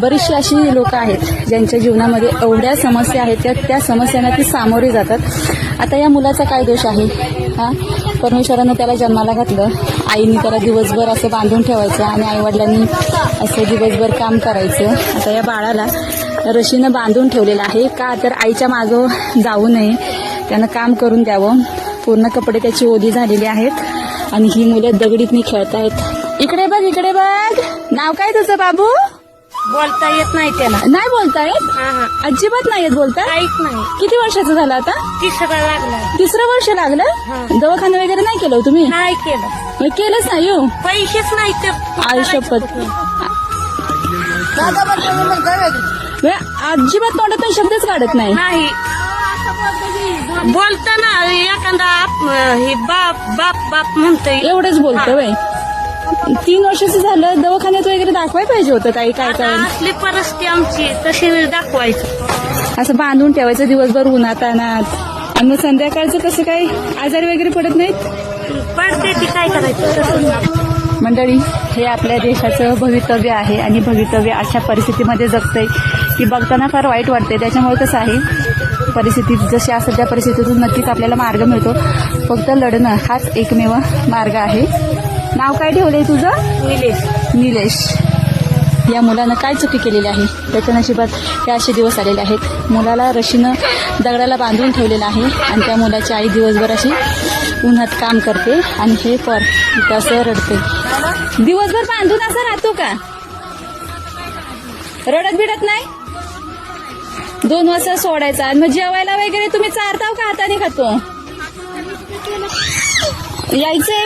बरीचशी अशी लोक आहेत ज्यांच्या जीवनामध्ये एवढ्या समस्या आहेत त्या त्या समस्यांना ती सामोरे जातात. आता या मुलाचा काय दोष आहे? हा? परमेश्वरानं त्याला जन्माला घातलं. आईने त्याला दिवसभर असं बांधून ठेवायचं आणि आईवडिलांनी असं दिवसभर काम करायचं. आता या बाळाला रशीनं बांधून ठेवलेलं आहे. का तर आईच्या मागं जाऊ नये. त्यानं काम करून द्यावं. पूर्ण कपडे त्याची ओली झालेली आहेत आणि ही मुलं दगडीतनी खेळतायत. इकडे बघ इकडे बघ. नाव काय तुझं बाबू? बोलता येत नाही त्याला. नाही बोलतायत हा हा. अजिबात नाही येत बोलता? काहीच नाही. किती वर्षाचं झालं आता? तिसरा लागला. तिसरं वर्ष लागलं. दवाखाना वगैरे नाही केलं हो तुम्ही? नाही केलं. मग केलंच नाही हो. पैसेच नाही ते आयुष्यपत अजिबात तोंडातून शब्दच काढत नाही. नाही. बोलताना एखादा आप- हे बाप बाप बाप म्हणतोय. एवढंच बोलतो वय तीन वर्षाचं झालं दवाखान्यात वगैरे दाखवाय पाहिजे होतं काही काय आता काय असली परिस्थिती आमची तशी दाखवायचं. असं बांधून ठेवायचं दिवसभर उन्हात अनात आणि मग संध्याकाळचं कसं काही आजारी वगैरे पडत नाहीत? पडते ती काय करायचं? तसं मंडळी हे आपल्या देशाचं भवितव्य आहे आणि भवितव्य अशा परिस्थितीमध्ये जगतंय की बघताना फार वाईट वाटते त्याच्यामुळे कसं आहे परिस्थितीत जशी असेल त्या परिस्थितीतून नक्कीच आपल्याला मार्ग मिळतो. फक्त लढणं हाच एकमेव मार्ग आहे. नाव काय ठेवलंय तुझं? निलेश. निलेश. या मुलानं काय चुकी केलेली आहे? त्याच्या नशिबात हे असे दिवस आलेले आहेत. मुलाला रशीनं दगडाला बांधून ठेवलेलं आहे आणि त्या मुलाची आई दिवसभर अशी उन्हात काम करते आणि हे पर असं रडते. दिवसभर बांधून असं राहतो का? रडत बिडत नाही? दोन वाजता सोडायचा आणि मग जेवायला वगैरे तुम्ही चारताव का हाताने खातो? यायचंय